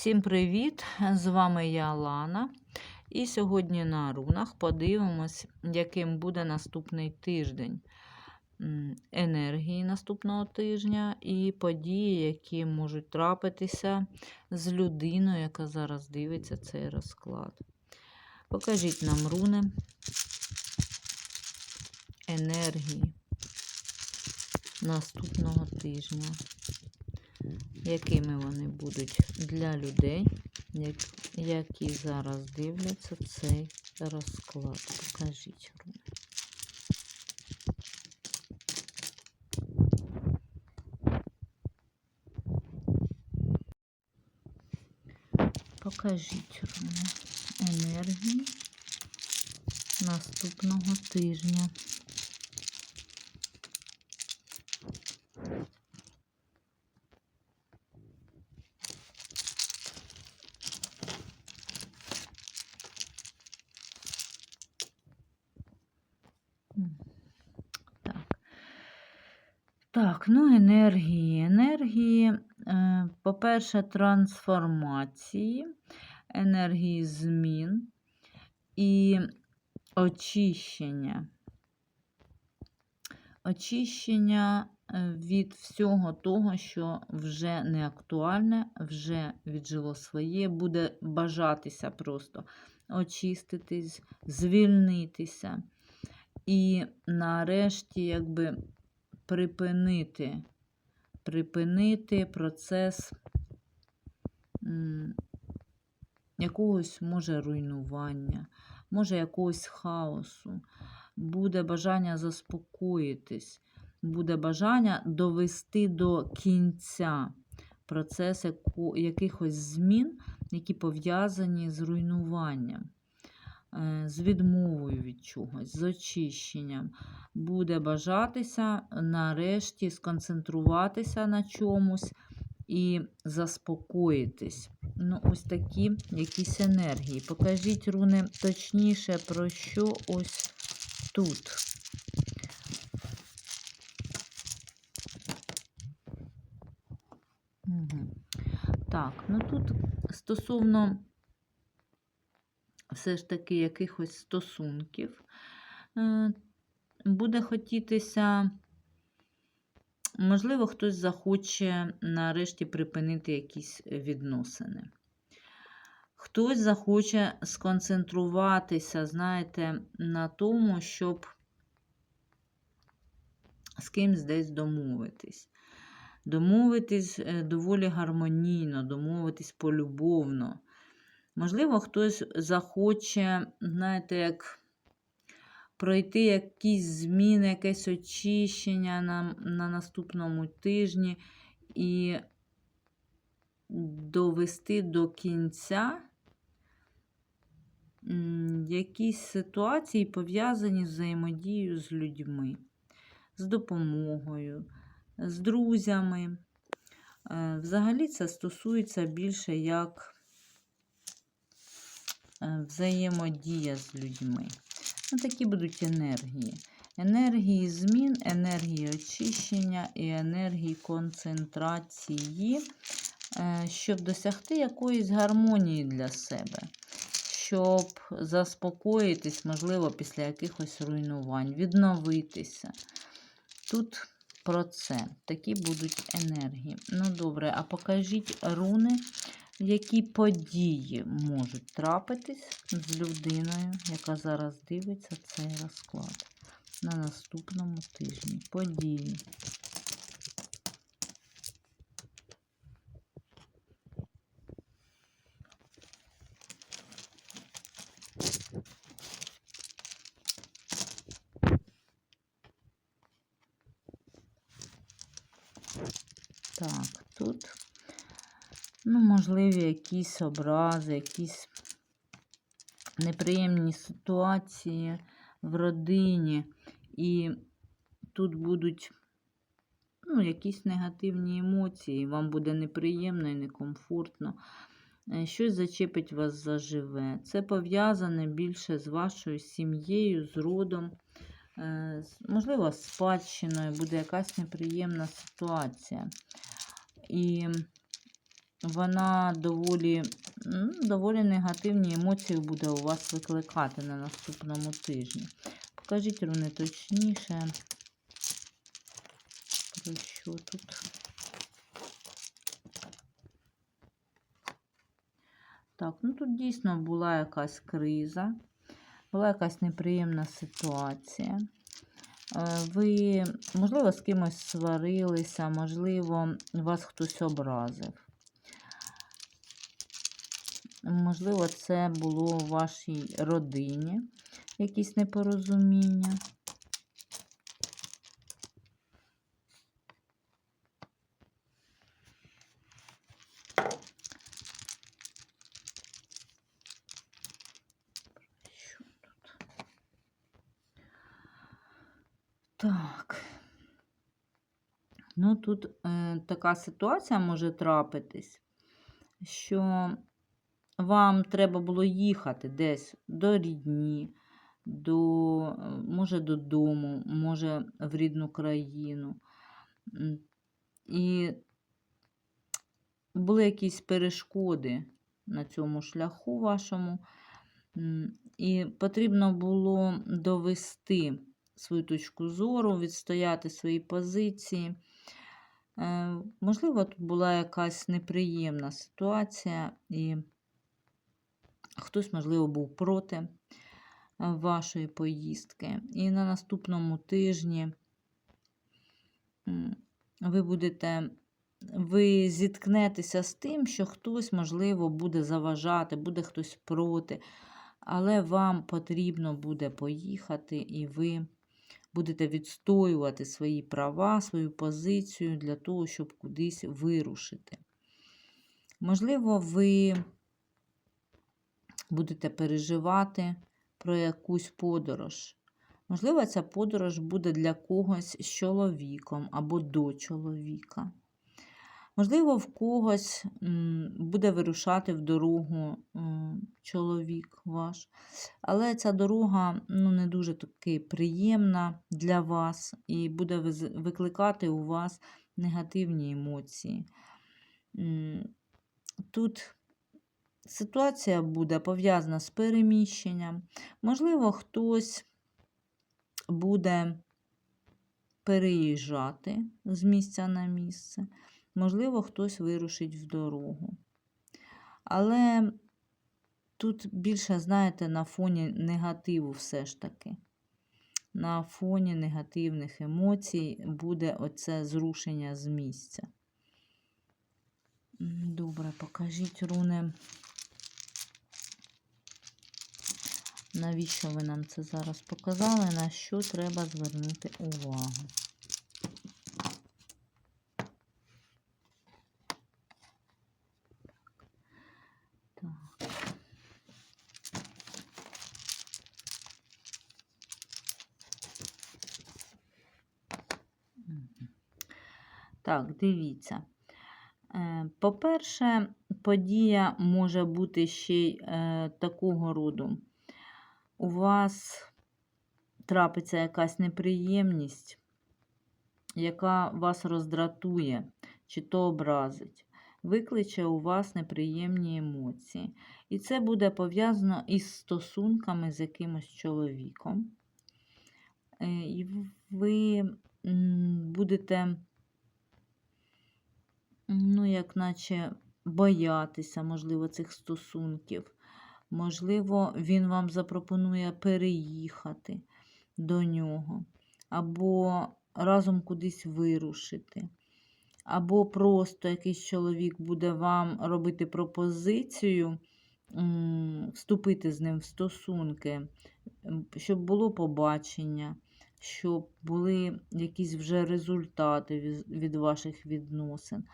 Всім привіт! З вами я Лана. І сьогодні на рунах подивимось, яким буде наступний тиждень енергії наступного тижня і події, які можуть трапитися з людиною, яка зараз дивиться цей розклад. Покажіть нам руни енергії наступного тижня якими вони будуть для людей, які зараз дивляться цей розклад. Покажіть. Покажіть руни енергії наступного тижня. М, Так. Так, ну енергії. Енергії, е, по-перше, трансформації, енергії змін і очищення. Очищення е, від всього того, що вже не актуальне, вже віджило своє, буде бажатися просто очиститись, звільнитися. І нарешті, якби припинити, припинити процес якогось може руйнування, може якогось хаосу. Буде бажання заспокоїтись, буде бажання довести до кінця процес якихось змін, які пов'язані з руйнуванням е, з відмовою від чогось, з очищенням. Буде бажатися нарешті сконцентруватися на чомусь і заспокоїтись. Ну, ось такі якісь енергії. Покажіть, руни, точніше, про що ось тут. Так, ну тут стосовно все ж таки якихось стосунків. Е, Буде хотітися, можливо, хтось захоче нарешті припинити якісь відносини. Хтось захоче сконцентруватися, знаєте, на тому, щоб з кимсь десь домовитись. Домовитись е, доволі гармонійно, домовитись полюбовно. Можливо, хтось захоче, знаєте, як пройти якісь зміни, якесь очищення на, на наступному тижні і довести до кінця якісь ситуації, пов'язані з взаємодією з людьми, з допомогою, з друзями. Е, Взагалі це стосується більше як е, взаємодія з людьми. Ну, такі будуть енергії. Енергії змін, енергії очищення і енергії концентрації, е, щоб досягти якоїсь гармонії для себе, щоб заспокоїтись, можливо, після якихось руйнувань, відновитися. Тут про це. Такі будуть енергії. Ну, добре, а покажіть руни, які події можуть трапитись з людиною, яка зараз дивиться цей розклад на наступному тижні. Події. Так, тут, ну, можливі, якісь образи, якісь неприємні ситуації в родині. І тут будуть ну, якісь негативні емоції, вам буде неприємно і некомфортно. Е, Щось зачепить вас заживе. Це пов'язане більше з вашою сім'єю, з родом. Е, Можливо, з спадщиною буде якась неприємна ситуація. І вона доволі, доволі негативні емоції буде у вас викликати на наступному тижні. Покажіть руни точніше. Про що тут? Так, ну тут дійсно була якась криза, була якась неприємна ситуація. Е, Ви, можливо, з кимось сварилися, можливо, вас хтось образив. Можливо, це було у вашій родині якісь непорозуміння. Так. Ну, тут е, така ситуація може трапитись, що вам треба було їхати десь до рідні, до, може, додому, може, в рідну країну. І були якісь перешкоди на цьому шляху вашому. І потрібно було довести свою точку зору, відстояти свої позиції. Е, Можливо, тут була якась неприємна ситуація, і хтось, можливо, був проти е, вашої поїздки. І на наступному тижні ви будете. Ви зіткнетеся з тим, що хтось, можливо, буде заважати, буде хтось проти, але вам потрібно буде поїхати, і ви будете відстоювати свої права, свою позицію для того, щоб кудись вирушити. Можливо, ви будете переживати про якусь подорож. Можливо, ця подорож буде для когось з чоловіком або до чоловіка. Можливо, в когось буде вирушати в дорогу чоловік ваш. Але ця дорога ну, не дуже таки приємна для вас і буде викликати у вас негативні емоції. Тут ситуація буде пов'язана з переміщенням. Можливо, хтось буде переїжджати з місця на місце. Можливо, хтось вирушить в дорогу. Але тут більше, знаєте, на фоні негативу все ж таки. На фоні негативних емоцій буде оце зрушення з місця. Добре, покажіть руни. Навіщо ви нам це зараз показали? На що треба звернути увагу? Так. Дивіться. Е, По-перше, подія може бути ще й е, такого роду. У вас трапиться якась неприємність, яка вас роздратує чи то образить, викличе у вас неприємні емоції. І це буде пов'язано із стосунками з якимось чоловіком. Е, І ви будете, ну, як наче боятися, можливо, цих стосунків. Можливо, він вам запропонує переїхати до нього, або разом кудись вирушити. Або просто якийсь чоловік буде вам робити пропозицію вступити з ним в стосунки, щоб було побачення, щоб були якісь вже результати від- ваших відносин.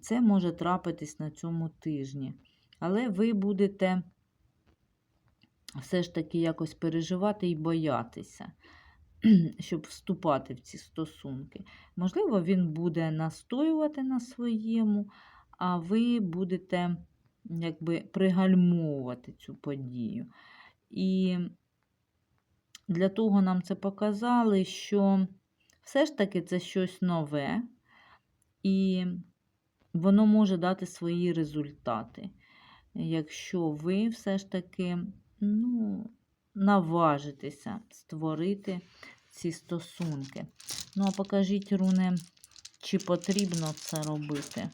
Це може трапитись на цьому тижні. Але ви будете все ж таки якось переживати і боятися, щоб вступати в ці стосунки. Можливо, він буде настоювати на своєму, а ви будете якби пригальмовувати цю подію. І для того нам це показали, що все ж таки це щось нове, і воно може дати свої результати. Якщо ви все ж таки ну, наважитеся створити ці стосунки. Ну, а покажіть, руни, чи потрібно це робити.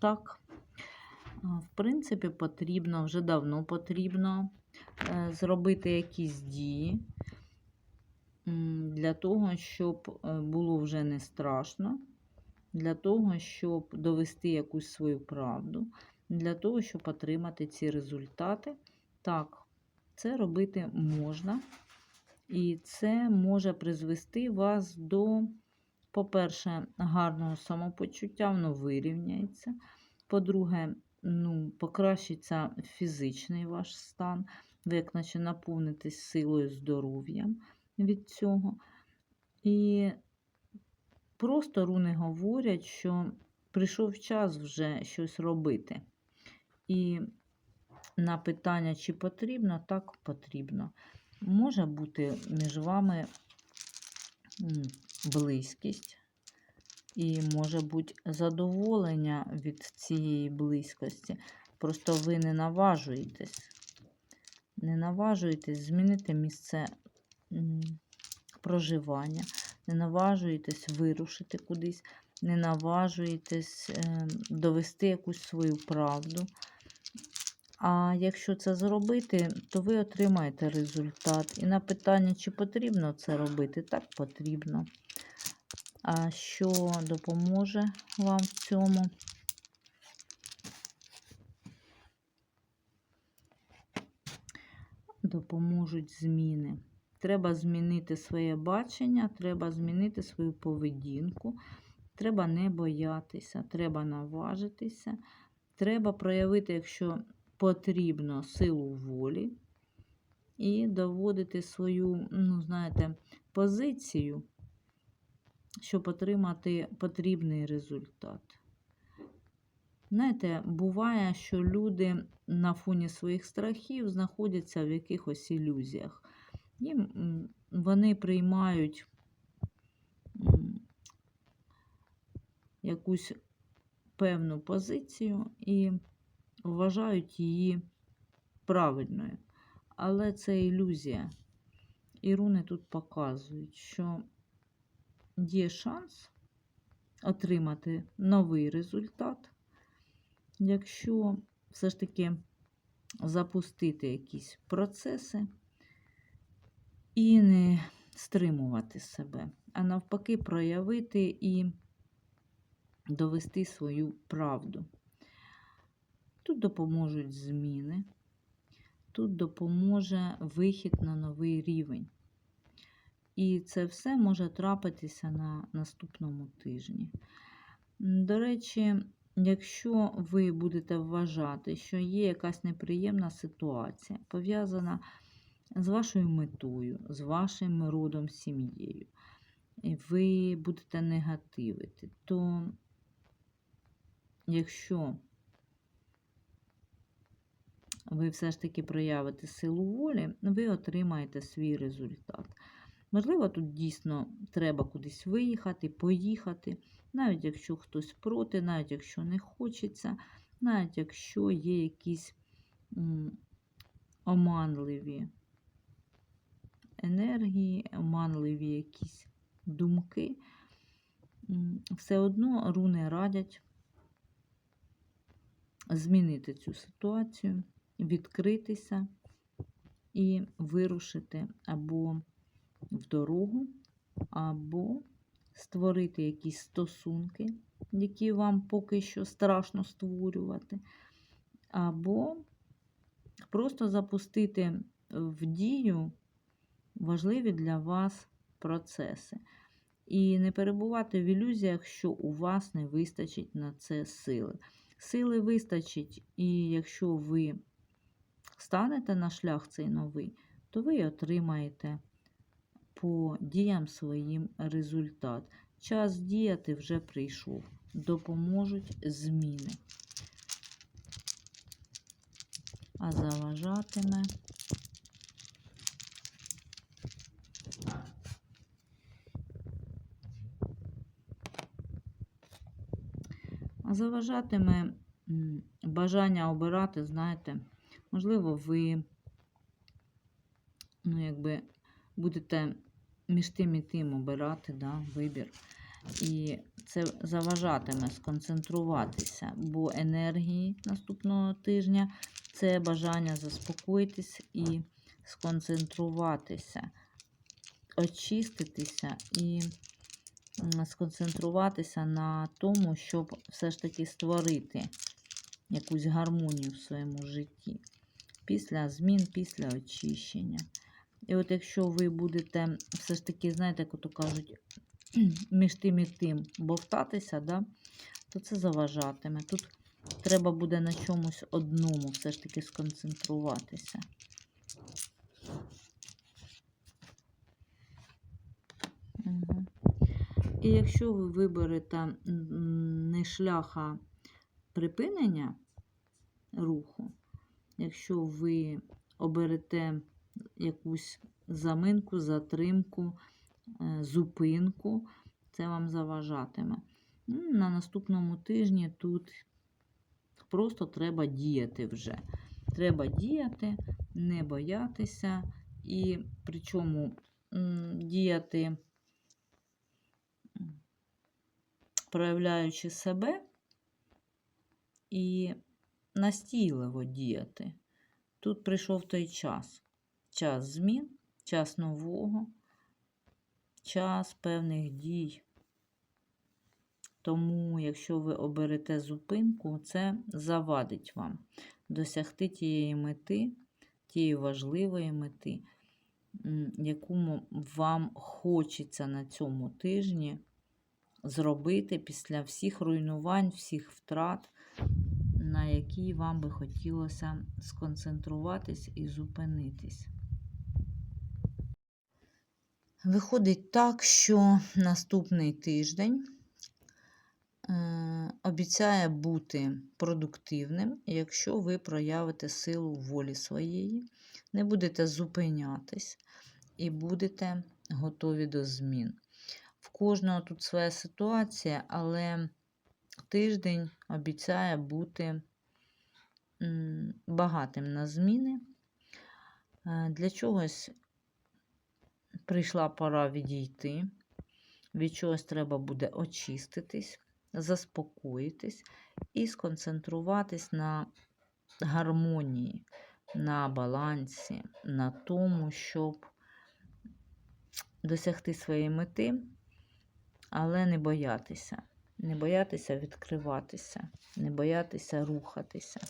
Так, в принципі, потрібно, вже давно потрібно е, зробити якісь дії для того, щоб е, було вже не страшно, для того, щоб довести якусь свою правду, для того, щоб отримати ці результати. Так, це робити можна, і це може призвести вас до, по-перше, гарного самопочуття, воно вирівняється. По-друге, ну, покращиться фізичний ваш стан, ви як наче наповнитесь силою здоров'ям від цього. І просто руни говорять, що прийшов час вже щось робити. І на питання, чи потрібно, так потрібно. Може бути між вами близькість, і може бути задоволення від цієї близькості. Просто ви не наважуєтесь. Не наважуєтесь змінити місце проживання, не наважуєтесь вирушити кудись, не наважуєтесь е, довести якусь свою правду. А якщо це зробити, то ви отримаєте результат. І на питання, чи потрібно це робити, так потрібно. А що допоможе вам в цьому? Допоможуть зміни. Треба змінити своє бачення, треба змінити свою поведінку, треба не боятися, треба наважитися, треба проявити, якщо потрібно, силу волі і доводити свою, ну, знаєте, позицію щоб отримати потрібний результат. Знаєте, буває, що люди на фоні своїх страхів знаходяться в якихось ілюзіях. М, вони приймають якусь певну позицію і вважають її правильною. Але це ілюзія. І руни тут показують, що є шанс отримати новий результат, якщо все ж таки запустити якісь процеси і не стримувати себе, а навпаки, проявити і довести свою правду. Тут допоможуть зміни, тут допоможе вихід на новий рівень. І це все може трапитися на наступному тижні. До речі, якщо ви будете вважати, що є якась неприємна ситуація, пов'язана з вашою метою, з вашим родом, сім'єю, ви будете негативити, то якщо ви все ж таки проявите силу волі, ви отримаєте свій результат. Можливо, тут дійсно треба кудись виїхати, поїхати, навіть якщо хтось проти, навіть якщо не хочеться, навіть якщо є якісь оманливі енергії, оманливі якісь думки, все одно руни радять змінити цю ситуацію, відкритися і вирушити або в дорогу, або створити якісь стосунки, які вам поки що страшно створювати, або просто запустити в дію важливі для вас процеси. І не перебувати в ілюзіях, що у вас не вистачить на це сили. Сили вистачить, і якщо ви станете на шлях цей новий, то ви отримаєте по діям своїм результат. Час діяти вже прийшов. Допоможуть зміни. А заважатиме Заважатиме бажання обирати, знаєте, можливо, ви ну, якби будете між тим і тим обирати да, вибір. І це заважатиме сконцентруватися, бо енергії наступного тижня це бажання заспокоїтись і сконцентруватися, очиститися і сконцентруватися на тому, щоб все ж таки створити якусь гармонію в своєму житті. Після змін, після очищення. І от якщо ви будете все ж таки, знаєте, як ото кажуть, між тим і тим бовтатися, да, то це заважатиме. Тут треба буде на чомусь одному все ж таки сконцентруватися. Угу. І якщо ви виберете не шляха припинення руху, якщо ви оберете якусь заминку, затримку, е, зупинку, це вам заважатиме. Ну, На наступному тижні тут просто треба діяти вже. Треба діяти, не боятися, і причому діяти, м, проявляючи себе і настійливо діяти. Тут прийшов той час. Час змін, час нового, час певних дій. Тому, якщо ви оберете зупинку, це завадить вам досягти тієї мети, тієї важливої мети, яку вам хочеться на цьому тижні зробити після всіх руйнувань, всіх втрат, на які вам би хотілося сконцентруватись і зупинитись. Виходить так, що наступний тиждень е, обіцяє бути продуктивним, якщо ви проявите силу волі своєї, не будете зупинятись і будете готові до змін. В кожного тут своя ситуація, але тиждень обіцяє бути багатим на зміни. Е, Для чогось прийшла пора відійти, від чогось треба буде очиститись, заспокоїтись і сконцентруватись на гармонії, на балансі, на тому, щоб досягти своєї мети, але не боятися. Не боятися відкриватися, не боятися рухатися.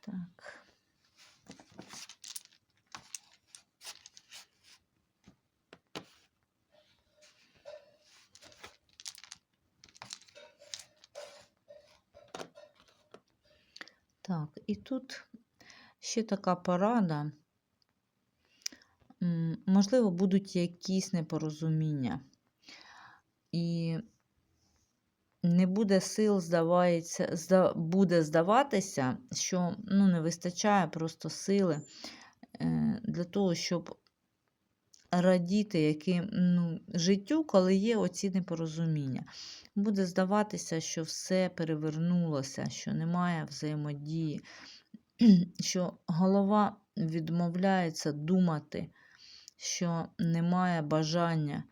Так. Так, і тут ще така порада. Можливо, будуть якісь непорозуміння. І не буде сил, здавається, зда, буде здаватися, що ну, не вистачає просто сили е, для того, щоб радіти яким, ну, життю, коли є оці непорозуміння. Буде здаватися, що все перевернулося, що немає взаємодії, що голова відмовляється думати, що немає бажання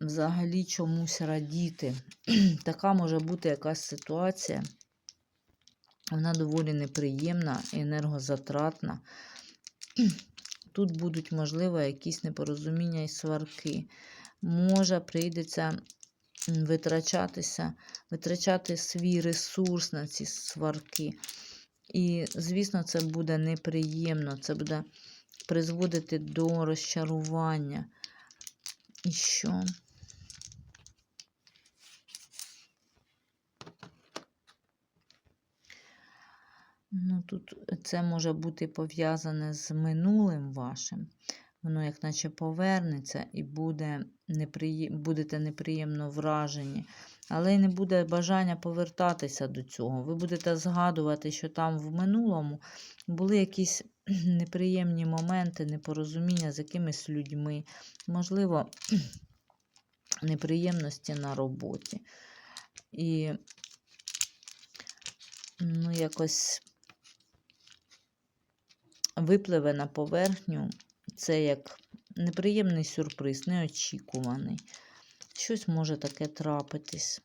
взагалі чомусь радіти. Така може бути якась ситуація. Вона доволі неприємна енергозатратна. Тут будуть, можливо, якісь непорозуміння і сварки. Може, прийдеться витрачатися, витрачати свій ресурс на ці сварки. І, звісно, це буде неприємно, це буде призводити до розчарування. І що? Ну, тут це може бути пов'язане з минулим вашим. Воно як наче повернеться і буде неприє... будете неприємно вражені. Але й не буде бажання повертатися до цього. Ви будете згадувати, що там в минулому були якісь неприємні моменти, непорозуміння з якимись людьми, можливо, неприємності на роботі. І ну, якось випливе на поверхню це як неприємний сюрприз, неочікуваний. Щось може таке трапитись.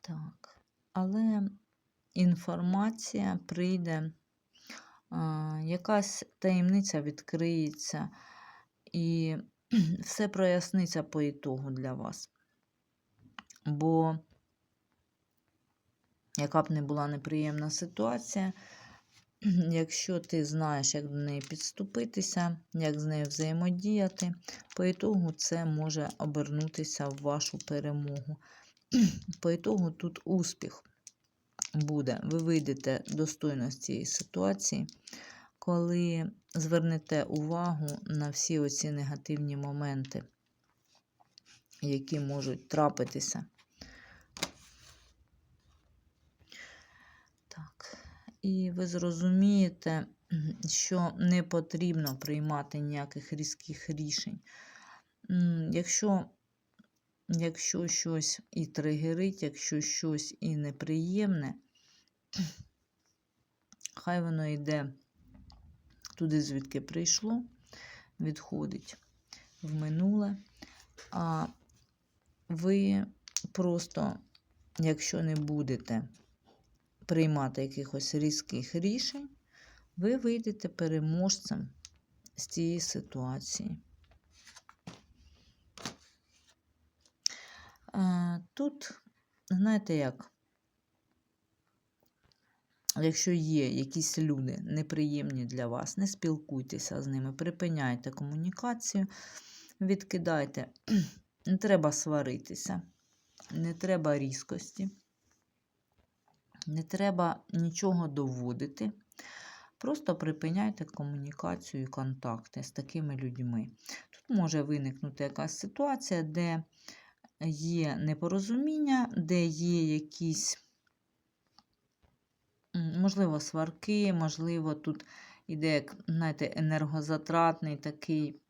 Так, але інформація прийде, якась таємниця відкриється, і все проясниться по ітогу для вас. Бо, яка б не була неприємна ситуація, якщо ти знаєш, як до неї підступитися, як з нею взаємодіяти, по ітогу це може обернутися в вашу перемогу. По ітогу тут успіх буде. Ви вийдете достойно з цієї ситуації, коли звернете увагу на всі оці негативні моменти, які можуть трапитися. Так, і ви зрозумієте, що не потрібно приймати ніяких різких рішень. Якщо Якщо щось і тригерить, якщо щось і неприємне, хай воно йде туди, звідки прийшло, відходить в минуле. А ви просто, якщо не будете приймати якихось різких рішень, ви вийдете переможцем з цієї ситуації. Тут, знаєте як, якщо є якісь люди неприємні для вас, не спілкуйтеся з ними, припиняйте комунікацію, відкидайте, не треба сваритися, не треба різкості, не треба нічого доводити. Просто припиняйте комунікацію і контакти з такими людьми. Тут може виникнути якась ситуація, де є непорозуміння, де є якісь, можливо, сварки, можливо, тут іде, знаєте, енергозатратний такий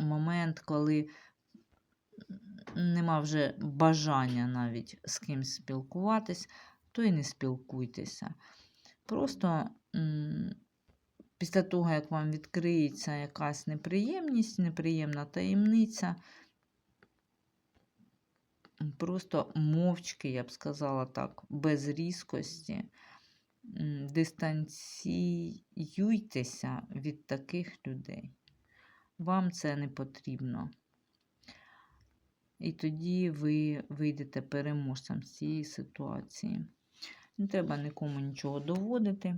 момент, коли нема вже бажання навіть з кимось спілкуватись, то і не спілкуйтеся. Просто після того, як вам відкриється якась неприємність, неприємна таємниця, просто мовчки, я б сказала так, без різкості. Дистанціюйтеся від таких людей. Вам це не потрібно. І тоді ви вийдете переможцем з цієї ситуації. Не треба нікому нічого доводити.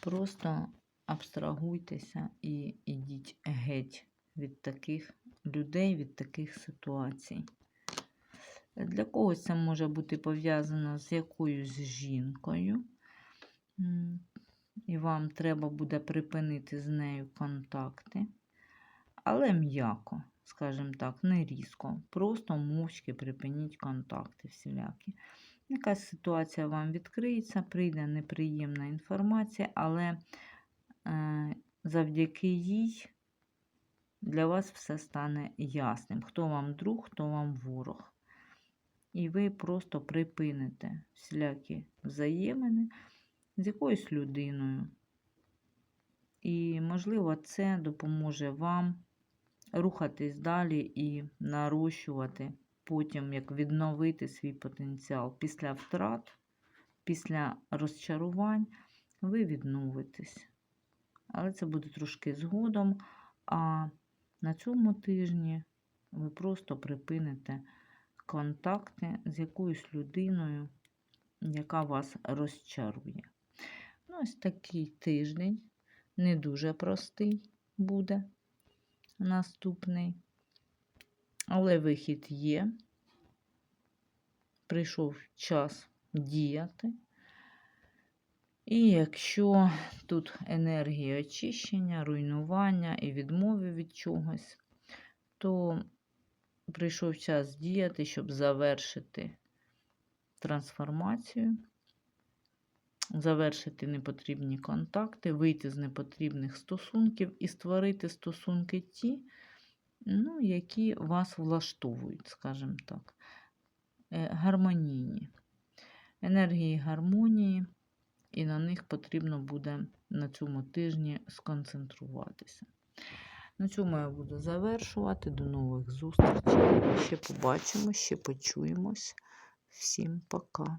Просто абстрагуйтеся і йдіть геть від таких людей, від таких ситуацій. Для когось це може бути пов'язано з якоюсь жінкою, і вам треба буде припинити з нею контакти, але м'яко, скажімо так, не різко. Просто мовчки припиніть контакти всілякі. Якась ситуація вам відкриється, прийде неприємна інформація, але е, завдяки їй для вас все стане ясним. Хто вам друг, хто вам ворог. І ви просто припините всілякі взаємини з якоюсь людиною. І, можливо, це допоможе вам рухатись далі і нарощувати, потім як відновити свій потенціал. Після втрат, після розчарувань ви відновитесь. Але це буде трошки згодом. А на цьому тижні ви просто припините контакти з якоюсь людиною, яка вас розчарує. Ну, Ось такий тиждень, не дуже простий буде наступний. Але вихід є. Прийшов час діяти. І якщо тут енергія очищення, руйнування і відмови від чогось, то прийшов час діяти, щоб завершити трансформацію, завершити непотрібні контакти, вийти з непотрібних стосунків і створити стосунки ті, ну, які вас влаштовують, скажімо так, е, гармонійні. Енергії гармонії, і на них потрібно буде на цьому тижні сконцентруватися. На цьому я буду завершувати. До нових зустрічей. Ще побачимо, ще почуємось. Всім пока.